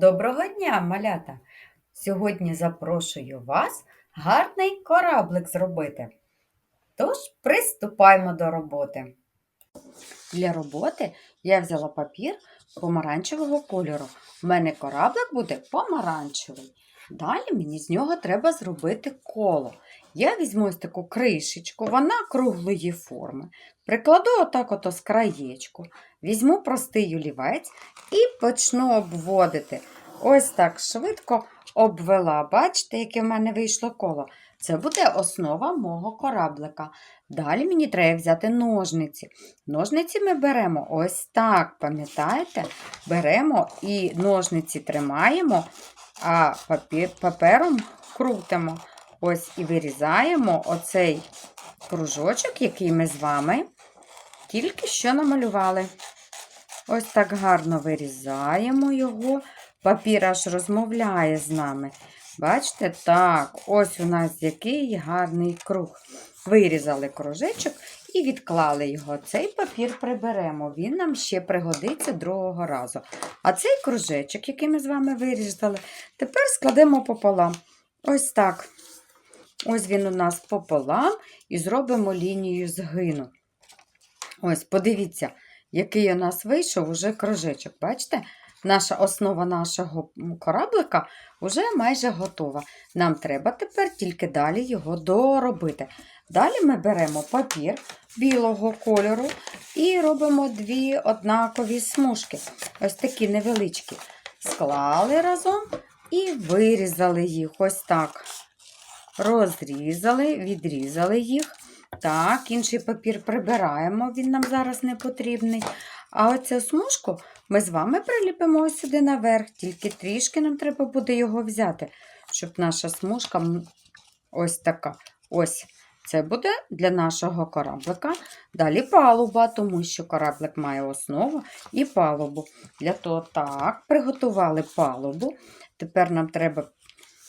Доброго дня, малята! Сьогодні запрошую вас гарний кораблик зробити. Тож приступаємо до роботи. Для роботи я взяла папір помаранчевого кольору. У мене кораблик буде помаранчевий. Далі мені з нього треба зробити коло. Я візьму ось таку кришечку, вона круглої форми. Прикладу отак ото з краєчку. Візьму простий олівець і почну обводити. Ось так швидко обвела. Бачите, яке в мене вийшло коло? Це буде основа мого кораблика. Далі мені треба взяти ножниці. Ножниці ми беремо ось так, пам'ятаєте? Беремо і ножниці тримаємо, а папір, папером крутимо. Ось і вирізаємо оцей кружочок, який ми з вами тільки що намалювали. Ось так гарно вирізаємо його. Папір аж розмовляє з нами. Бачите, так, ось у нас який гарний круг. Вирізали кружечок і відклали його. Цей папір приберемо, він нам ще пригодиться другого разу. А цей кружечок, який ми з вами вирізали, тепер складемо пополам. Ось так. Ось він у нас пополам і зробимо лінію згину. Ось, подивіться, який у нас вийшов уже кружечок. Бачите? Наша основа нашого кораблика вже майже готова. Нам треба тепер тільки далі його доробити. Далі ми беремо папір білого кольору і робимо дві однакові смужки. Ось такі невеличкі. Склали разом і вирізали їх. Ось так. Розрізали, відрізали їх. Так, інший папір прибираємо, він нам зараз не потрібний. А оцю смужку ми з вами приліпимо ось сюди наверх, тільки трішки нам треба буде його взяти, щоб наша смужка ось така. Ось. Це буде для нашого кораблика. Далі палуба, тому що кораблик має основу і палубу. Для того так, приготували палубу. Тепер нам треба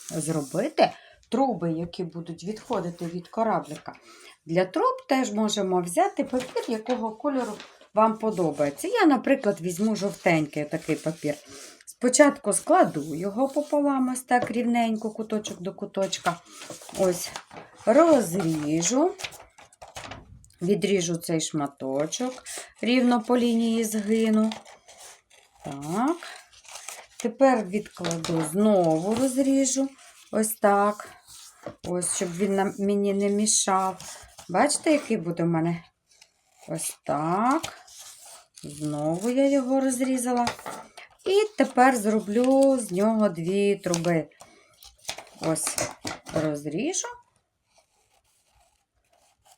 зробити труби, які будуть відходити від кораблика. Для труб теж можемо взяти папір, якого кольору вам подобається. Я, наприклад, візьму жовтенький такий папір. Спочатку складу його пополам, ось так рівненько, куточок до куточка. Ось, розріжу, відріжу цей шматочок, рівно по лінії згину. Так. Тепер відкладу, знову розріжу. Ось так. Ось, щоб він мені не мішав. Бачите, який буде в мене? Ось так. Знову я його розрізала. І тепер зроблю з нього дві труби. Ось, розріжу.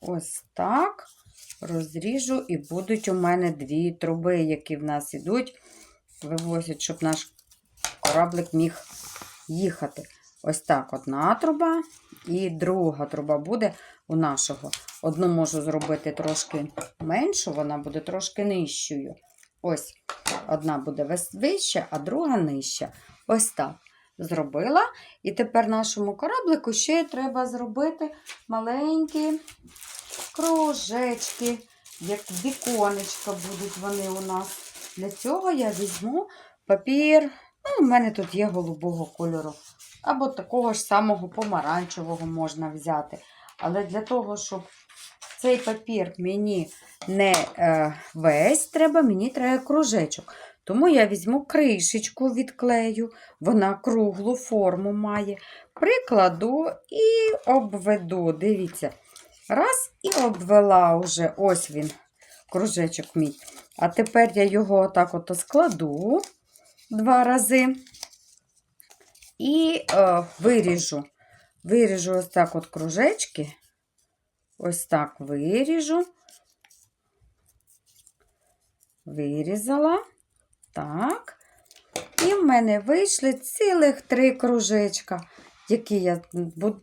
Ось так. Розріжу, і будуть у мене дві труби, які в нас ідуть, вивозять, щоб наш кораблик міг їхати. Ось так одна труба і друга труба буде у нашого. Одну можу зробити трошки меншу, вона буде трошки нижчою. Ось, одна буде вища, а друга нижча. Ось так. Зробила. І тепер нашому кораблику ще треба зробити маленькі кружечки, як віконечка будуть вони у нас. Для цього я візьму папір. Ну, У мене тут є голубого кольору. Або такого ж самого помаранчевого можна взяти. Але для того, щоб цей папір мені не е, весь треба, мені треба кружечок. Тому я візьму кришечку відклею, вона круглу форму має. Прикладу і обведу. Дивіться, раз і обвела вже ось він, кружечок мій. А тепер я його отак от складу два рази і е, виріжу. Виріжу ось так от кружечки. Ось так виріжу. Вирізала. Так. І в мене вийшли цілих три кружечка, які я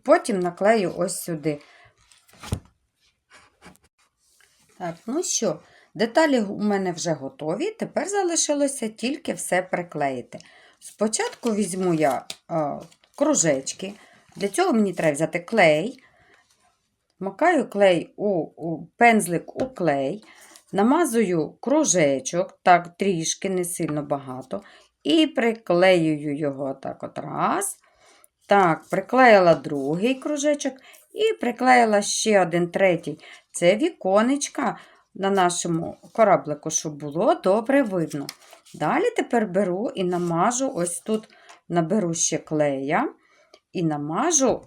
потім наклею ось сюди. Так, ну що, деталі у мене вже готові. Тепер залишилося тільки все приклеїти. Спочатку візьму я а, кружечки. Для цього мені треба взяти клей. Макаю клей у, у пензлик у клей, намазую кружечок, так, трішки, не сильно багато. і приклеюю його так от раз. Так, приклеїла другий кружечок і приклеїла ще один третій. Це віконечка на нашому кораблику, щоб було добре видно. Далі тепер беру і намажу ось тут наберу ще клея і намажу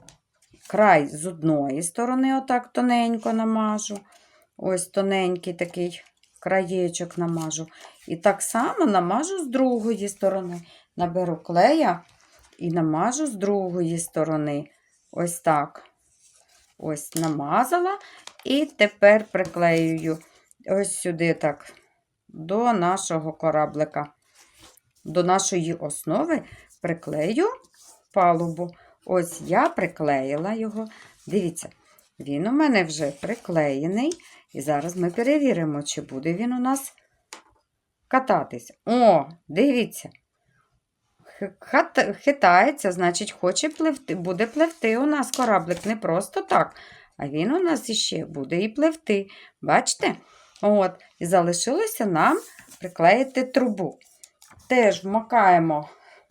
край з одної сторони, отак тоненько намажу. Ось тоненький такий краєчок намажу. І так само намажу з другої сторони. Наберу клея і намажу з другої сторони. Ось так. Ось намазала. І тепер приклеюю ось сюди так, до нашого кораблика. До нашої основи приклею палубу. Ось я приклеїла його. Дивіться, він у мене вже приклеєний. І зараз ми перевіримо, чи буде він у нас кататись. О, дивіться. Хитається, значить, хоче пливти, буде пливти у нас кораблик не просто так, а він у нас іще буде і пливти. Бачите? От, і залишилося нам приклеїти трубу. Теж вмикаємо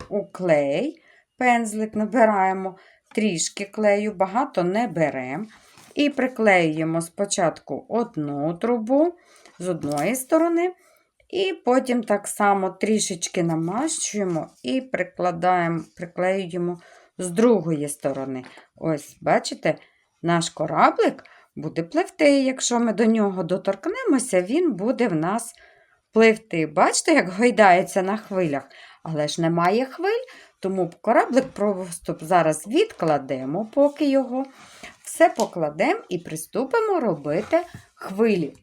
у клей, пензлик набираємо трішки клею, багато не беремо. І приклеюємо спочатку одну трубу з одної сторони, і потім так само трішечки намащуємо і прикладаємо, приклеюємо з другої сторони. Ось, бачите, наш кораблик буде пливти. Якщо ми до нього доторкнемося, він буде в нас пливти. Бачите, як гойдається на хвилях, але ж немає хвиль, тому кораблик просто зараз відкладемо, поки його. Все покладемо і приступимо робити хвилі.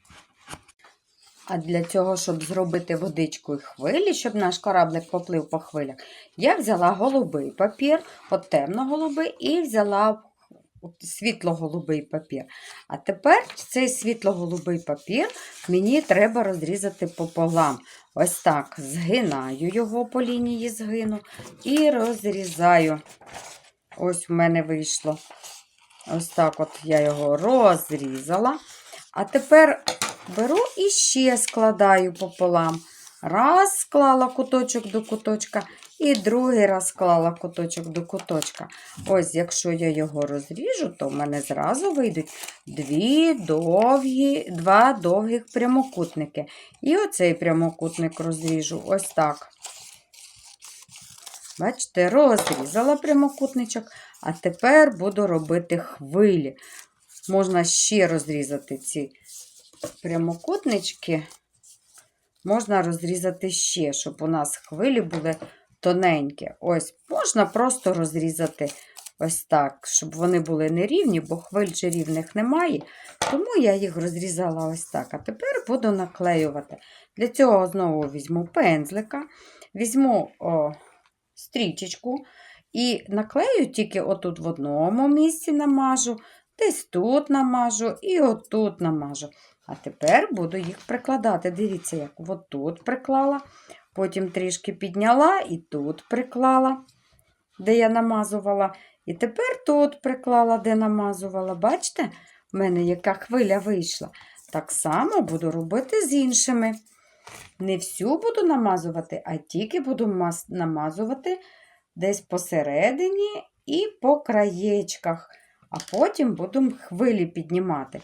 А для цього, щоб зробити водичку і хвилі, щоб наш кораблик поплив по хвилях, я взяла голубий папір, от темно-голубий, і взяла світло-голубий папір. А тепер цей світло-голубий папір мені треба розрізати пополам. Ось так згинаю його по лінії згину і розрізаю. Ось у мене вийшло. Ось так от я його розрізала. А тепер беру і ще складаю пополам. Раз склала куточок до куточка, і другий раз склала куточок до куточка. Ось, якщо я його розріжу, то в мене зразу вийдуть дві довгі, два довгих прямокутники. І оцей прямокутник розріжу ось так. Бачите, розрізала прямокутничок, а тепер буду робити хвилі. Можна ще розрізати ці прямокутнички. Можна розрізати ще, щоб у нас хвилі були тоненькі. Ось, можна просто розрізати ось так, щоб вони були нерівні, бо хвиль же рівних немає. Тому я їх розрізала ось так. А тепер буду наклеювати. Для цього знову візьму пензлика, візьму о, стрічечку і наклею тільки отут в одному місці намажу, десь тут намажу і отут намажу. А тепер буду їх прикладати. Дивіться, як отут приклала, потім трішки підняла і тут приклала, де я намазувала. І тепер тут приклала, де намазувала. Бачите, в мене яка хвиля вийшла. Так само буду робити з іншими. Не всю буду намазувати, а тільки буду намазувати десь посередині і по краєчках, а потім буду хвилі піднімати.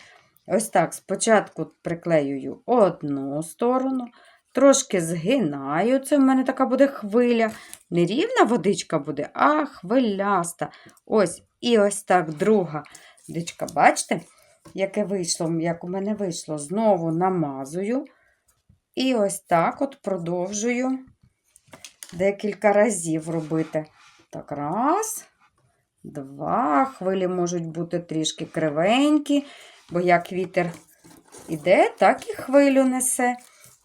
Ось так, спочатку приклеюю одну сторону, трошки згинаю. Це в мене така буде хвиля. Не рівна водичка буде, а хвиляста. Ось, і ось так друга водичка. Бачите, яке вийшло, як у мене вийшло? Знову намазую. І ось так от продовжую декілька разів робити. Так, раз, два. Хвилі можуть бути трішки кривенькі, бо як вітер іде, так і хвилю несе.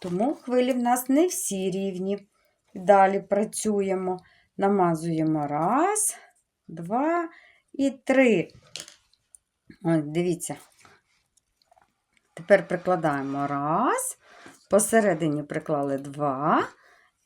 Тому хвилі в нас не всі рівні. Далі працюємо, намазуємо раз, два і три. Ось, дивіться. Тепер прикладаємо раз, посередині приклали два,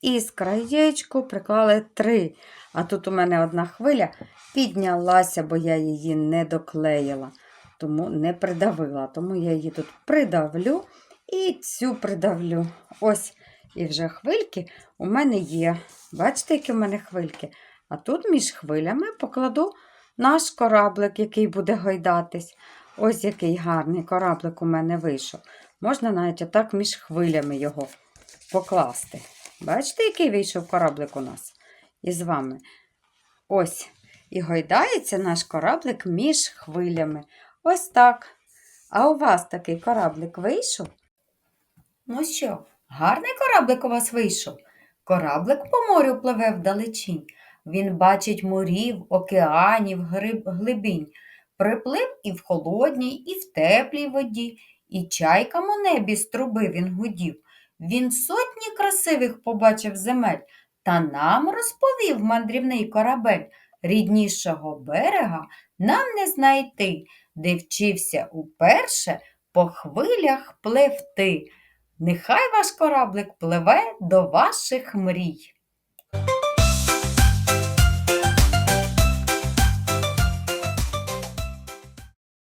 і з краєчку приклали три. А тут у мене одна хвиля піднялася, бо я її не доклеїла, тому не придавила. Тому я її тут придавлю і цю придавлю. Ось. І вже хвильки у мене є. Бачите, які в мене хвильки? А тут між хвилями покладу наш кораблик, який буде гойдатись. Ось який гарний кораблик у мене вийшов. Можна навіть отак між хвилями його покласти. Бачите, який вийшов кораблик у нас із вами? Ось. І гойдається наш кораблик між хвилями. Ось так. А у вас такий кораблик вийшов? Ну що, гарний кораблик у вас вийшов? Кораблик по морю пливе вдалечінь. Він бачить морів, океанів, гриб, глибінь. Приплив і в холодній, і в теплій воді, і чайкам у небі з труби він гудів. Він сотні красивих побачив земель, та нам розповів мандрівний корабель. Ріднішого берега нам не знайти, де вчився уперше по хвилях пливти. Нехай ваш кораблик пливе до ваших мрій.